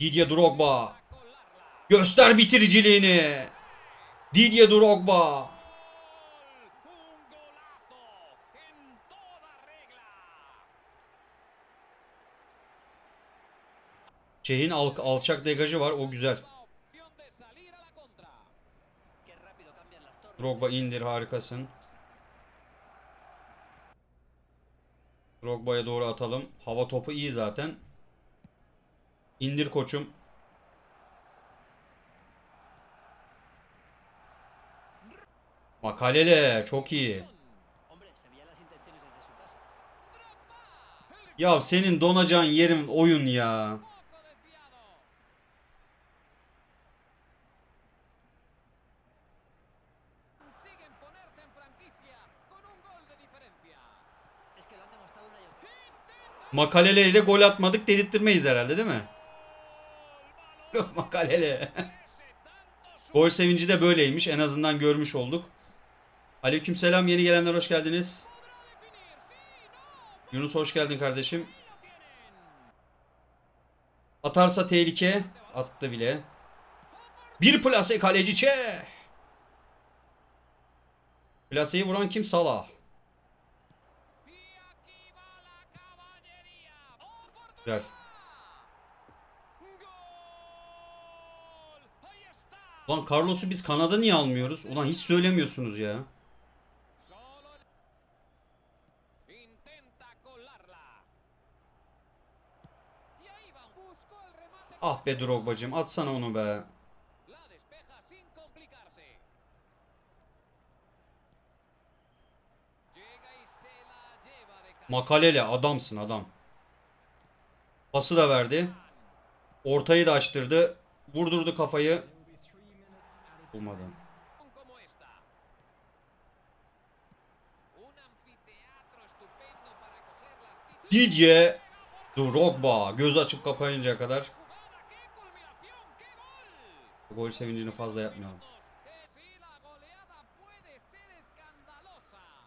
Didier Drogba. Göster bitiriciliğini. Didier Drogba. Şeyin al- alçak degajı var o güzel. Drogba indir harikasın. Drogba'ya doğru atalım. Hava topu iyi zaten. İndir koçum. Makalele çok iyi. Ya senin donacağın yerin oyun ya. Makalele'ye de gol atmadık dedirttirmeyiz herhalde değil mi? Yok Makalele. Gol sevinci de böyleymiş. En azından görmüş olduk. Aleykümselam yeni gelenler hoş geldiniz. Yunus hoş geldin kardeşim. Atarsa tehlike. Attı bile. Bir plase kaleci Çe. Plaseyi vuran kim? Salah. Güzel. Ulan Carlos'u biz Kanada niye almıyoruz? Ulan hiç söylemiyorsunuz ya. Ah be Drogba'cım atsana onu be. Makalele adamsın adam. Pası da verdi. Ortayı da açtırdı. Vurdurdu kafayı. Citadas. Didier Drogba. Göz açıp kapayıncaya kadar. Gol. Sevincini fazla yapmayalım.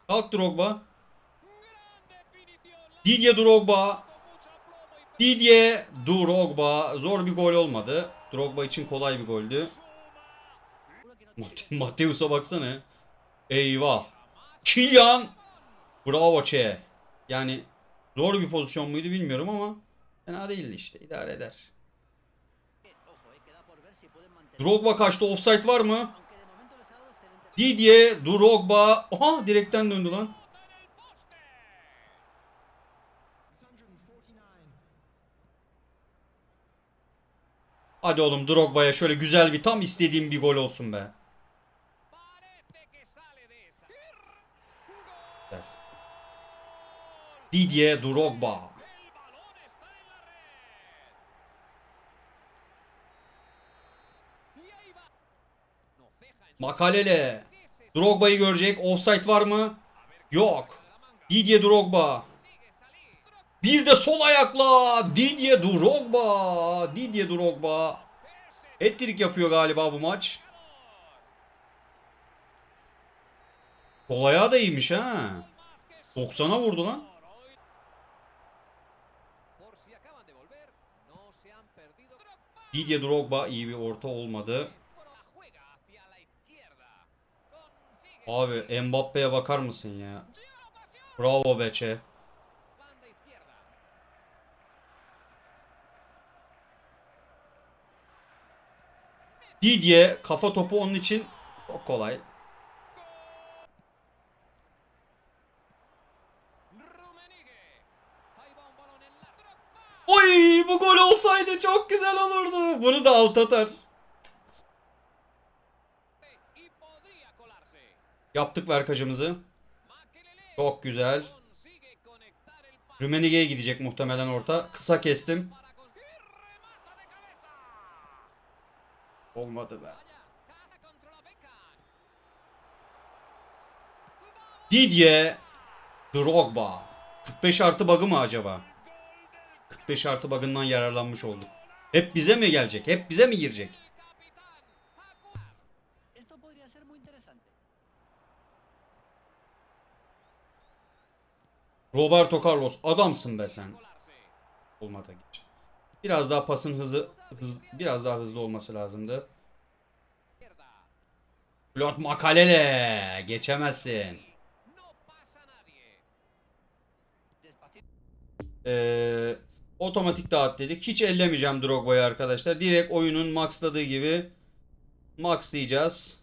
Kalk Drogba. Didier Drogba. Didier Drogba. Zor bir gol olmadı. Drogba için kolay bir goldü. Mateus'a baksana. Eyvah. Kylian. Bravo Çe. Yani zor bir pozisyon muydu bilmiyorum ama fena değildi işte. idare eder. Drogba kaçtı. Offside var mı? Didier Drogba. Aha direkten döndü lan. Hadi oğlum Drogba'ya şöyle güzel bir tam istediğim bir gol olsun be. Ceja en Makalele. Drogba'yı görecek. Offside var mı? Yok. Didier Drogba. Bir de sol ayakla Didier Drogba. Didier Drogba. Hat-trick yapıyor galiba bu maç. Sol ayağı da iyiymiş ha. más que 90'a vurdu lan. Didier Drogba iyi bir orta olmadı. Abi Mbappe'ye bakar mısın ya? Bravo Beçe. Didier kafa topu onun için çok kolay. Oy bu gol olsaydı çok güzel olurdu. Bunu da alt atar. Yaptık verkacımızı. Çok güzel. Rümenige'ye gidecek muhtemelen orta. Kısa kestim. Olmadı be. Didier Drogba. 45 artı bug'ı mı acaba? 45 artı bug'ından yararlanmış olduk. Hep bize mi gelecek? Hep bize mi girecek? Roberto Carlos adamsın be sen. Olmadı geç. Biraz daha pasın hızı, hız, biraz daha hızlı olması lazımdı. Flot Makalele geçemezsin. Ee, otomatik dağıt dedik. Hiç ellemeyeceğim Drogba'yı arkadaşlar. Direkt oyunun maxladığı gibi maxlayacağız.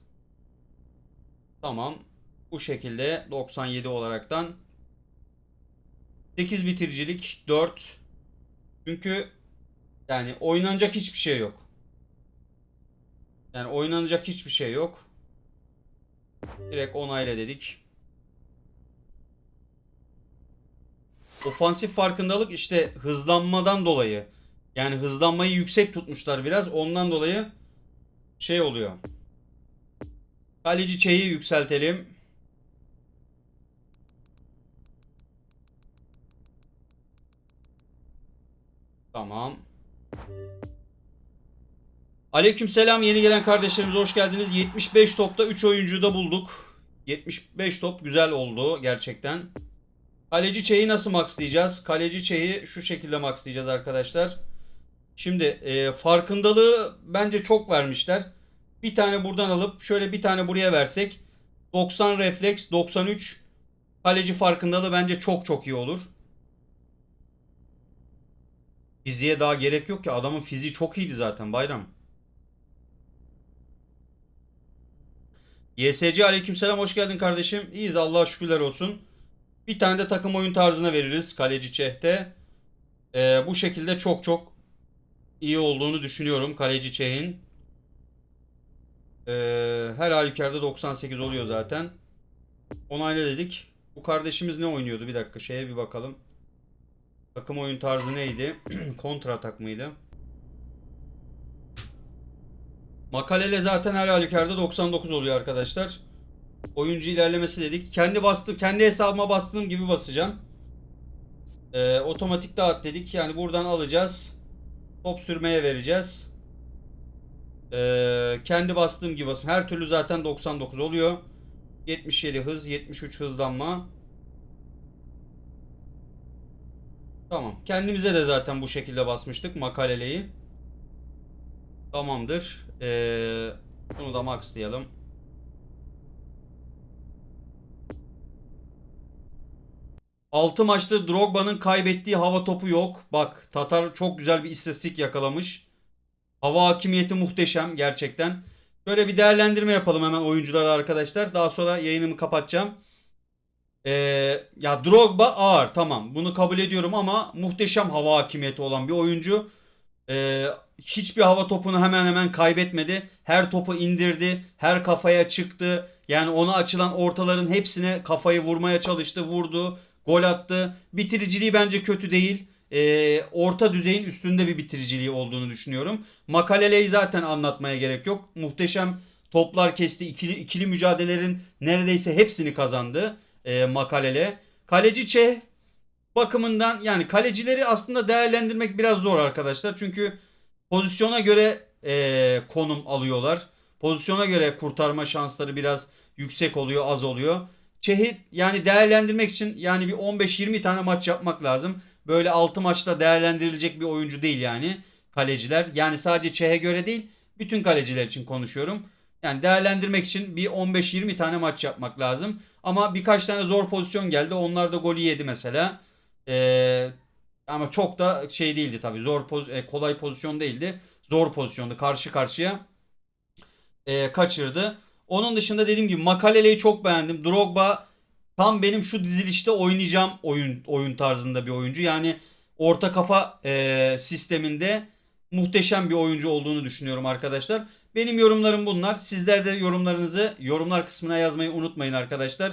Tamam. Bu şekilde 97 olaraktan 8 bitiricilik 4 çünkü yani oynanacak hiçbir şey yok. Yani oynanacak hiçbir şey yok. Direkt onayla dedik. Ofansif farkındalık işte hızlanmadan dolayı. Yani hızlanmayı yüksek tutmuşlar biraz. Ondan dolayı şey oluyor. Kaleci çeyi yükseltelim. Tamam. Aleykümselam yeni gelen kardeşlerimiz hoş geldiniz. 75 topta 3 oyuncuyu da bulduk. 75 top güzel oldu gerçekten. Kaleci çeyi nasıl maxlayacağız? Kaleci çeyi şu şekilde maxlayacağız arkadaşlar. Şimdi e, farkındalığı bence çok vermişler. Bir tane buradan alıp şöyle bir tane buraya versek 90 refleks 93 kaleci farkındalığı bence çok çok iyi olur. Fiziğe daha gerek yok ki adamın fiziği çok iyiydi zaten bayram. YSC aleykümselam hoş geldin kardeşim. İyiyiz Allah'a şükürler olsun. Bir tane de takım oyun tarzına veririz kaleci Çeh'te. Ee, bu şekilde çok çok iyi olduğunu düşünüyorum kaleci Çeh'in. Ee, her halükarda 98 oluyor zaten. Onayla dedik. Bu kardeşimiz ne oynuyordu? Bir dakika şeye bir bakalım. Takım oyun tarzı neydi? Kontra atak mıydı? Makalele zaten her halükarda 99 oluyor arkadaşlar. Oyuncu ilerlemesi dedik. Kendi bastım, kendi hesabıma bastığım gibi basacağım. Ee, otomatik dağıt dedik. Yani buradan alacağız. Top sürmeye vereceğiz. Ee, kendi bastığım gibi basın. Her türlü zaten 99 oluyor. 77 hız, 73 hızlanma. Tamam. Kendimize de zaten bu şekilde basmıştık makaleleyi. Tamamdır. Ee, bunu da maxlayalım. Altı maçta Drogba'nın kaybettiği hava topu yok. Bak Tatar çok güzel bir istatistik yakalamış. Hava hakimiyeti muhteşem gerçekten. Şöyle bir değerlendirme yapalım hemen oyunculara arkadaşlar. Daha sonra yayınımı kapatacağım. Ee, ya Drogba ağır tamam bunu kabul ediyorum ama muhteşem hava hakimiyeti olan bir oyuncu. Ee, hiçbir hava topunu hemen hemen kaybetmedi. Her topu indirdi. Her kafaya çıktı. Yani ona açılan ortaların hepsine kafayı vurmaya çalıştı. Vurdu. Gol attı. Bitiriciliği bence kötü değil. Ee, orta düzeyin üstünde bir bitiriciliği olduğunu düşünüyorum. Makalele'yi zaten anlatmaya gerek yok. Muhteşem toplar kesti. İkili, ikili mücadelelerin neredeyse hepsini kazandı. Ee, Makalele. Kaleci Çeh bakımından yani kalecileri aslında değerlendirmek biraz zor arkadaşlar. Çünkü pozisyona göre e, konum alıyorlar. Pozisyona göre kurtarma şansları biraz yüksek oluyor, az oluyor. Çeh'i yani değerlendirmek için yani bir 15-20 tane maç yapmak lazım. Böyle 6 maçta değerlendirilecek bir oyuncu değil yani kaleciler. Yani sadece Çeh'e göre değil, bütün kaleciler için konuşuyorum. Yani değerlendirmek için bir 15-20 tane maç yapmak lazım. Ama birkaç tane zor pozisyon geldi. Onlar da golü yedi mesela. Ee, ama çok da şey değildi tabii. Zor poz- e, kolay pozisyon değildi. Zor pozisyondu. Karşı karşıya e, kaçırdı. Onun dışında dediğim gibi Makalele'yi çok beğendim. Drogba tam benim şu dizilişte oynayacağım oyun oyun tarzında bir oyuncu. Yani orta kafa e, sisteminde muhteşem bir oyuncu olduğunu düşünüyorum arkadaşlar. Benim yorumlarım bunlar. Sizler de yorumlarınızı yorumlar kısmına yazmayı unutmayın arkadaşlar.